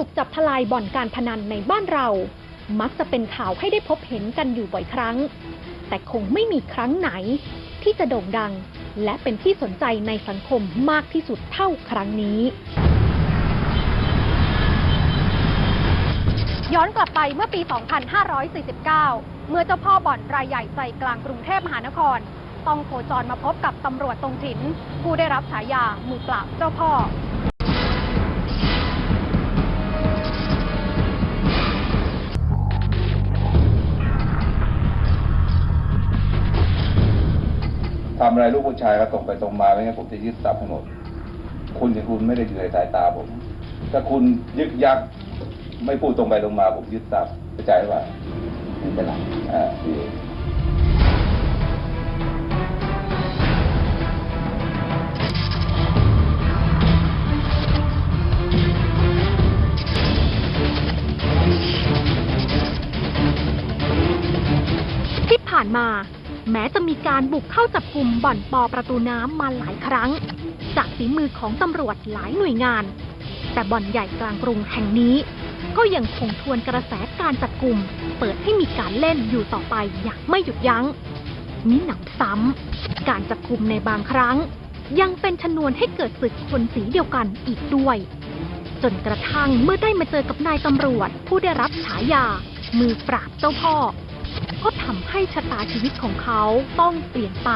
บุกจับทลายบ่อนการพนันในบ้านเรา มักจะเป็นข่าวให้ได้พบเห็นกันอยู่บ่อยครั้ง แต่คงไม่มีครั้งไหน ที่จะโด่งดัง และเป็นที่สนใจในสังคมมากที่สุดเท่าครั้งนี้ย้อนกลับไปเมื่อปี 2549 เมื่อเจ้าพ่อบ่อนรายใหญ่ใจกลางกรุงเทพมหานคร ต้องโคจรมาพบกับตำรวจตรงถิ่น ผู้ได้รับฉายามือปราบเจ้าพ่อ ทำอะไรลูกผู้ชายก็ตรงไปตรงมาไม่งั้นผมจะยึดทรัพย์ให้หมด คุณอย่างคุณไม่ได้อยู่ในสายตาผม ถ้าคุณยึกยักไม่พูดตรงไปตรงมา ผมยึดทรัพย์เข้าใจว่าไม่เป็นไรอ่าดีที่ผ่านมา แม้จะมีการบุกเข้าจับกลุ่มบ่อนปอประตูน้ำมาหลายครั้ง จากฝีมือของตำรวจหลายหน่วยงาน แต่บ่อนใหญ่กลางกรุงแห่งนี้ ก็ยังคงทวนกระแสการจับกลุ่ม เปิดให้มีการเล่นอยู่ต่อไปอย่างไม่หยุดยัง้งมิหนำซ้ำการจับกลุ่มในบางครั้ง ยังเป็นชนวนให้เกิดศึกคนสีเดียวกันอีกด้วย จนกระทั่งเมื่อได้มาเจอกับนายตำรวจผู้ได้รับฉายา มือปราบเจ้าพ่อ ก็ทำให้ชะตาชีวิตของเขาต้องเปลี่ยนไป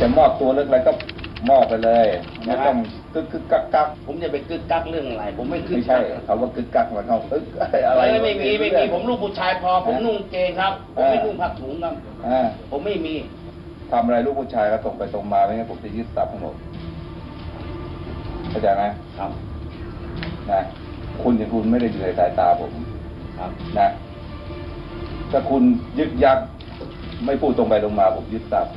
จะมอบตัวเรื่องอะไรก็มอบไปเลยไม่ต้องกึกกึกกักกักผมจะไปกึกกักเรื่องอะไร ผมไม่กึกไม่ใช่กักคำว่ากึกกักมันเขาเอ้ยอะอะไรไรไม่มีไม่มีผมลูกผู้ชายพอ ผมนุ่งเกงครับ ผมไม่นุ่งผ้าถุงครับ อ่า ผมไม่มี ทำอะไรลูกผู้ชายก็ตรงไปตรงมาไม่งั้นผมจะยึดทรัพย์ให้หมดเข้าใจไหมครับนะคุณอย่างคุณไม่ได้อยู่ในสายตาผมครับนะถ้าคุณยึกยักไม่พูดตรงไปตรงมาผมยึดทรัพย์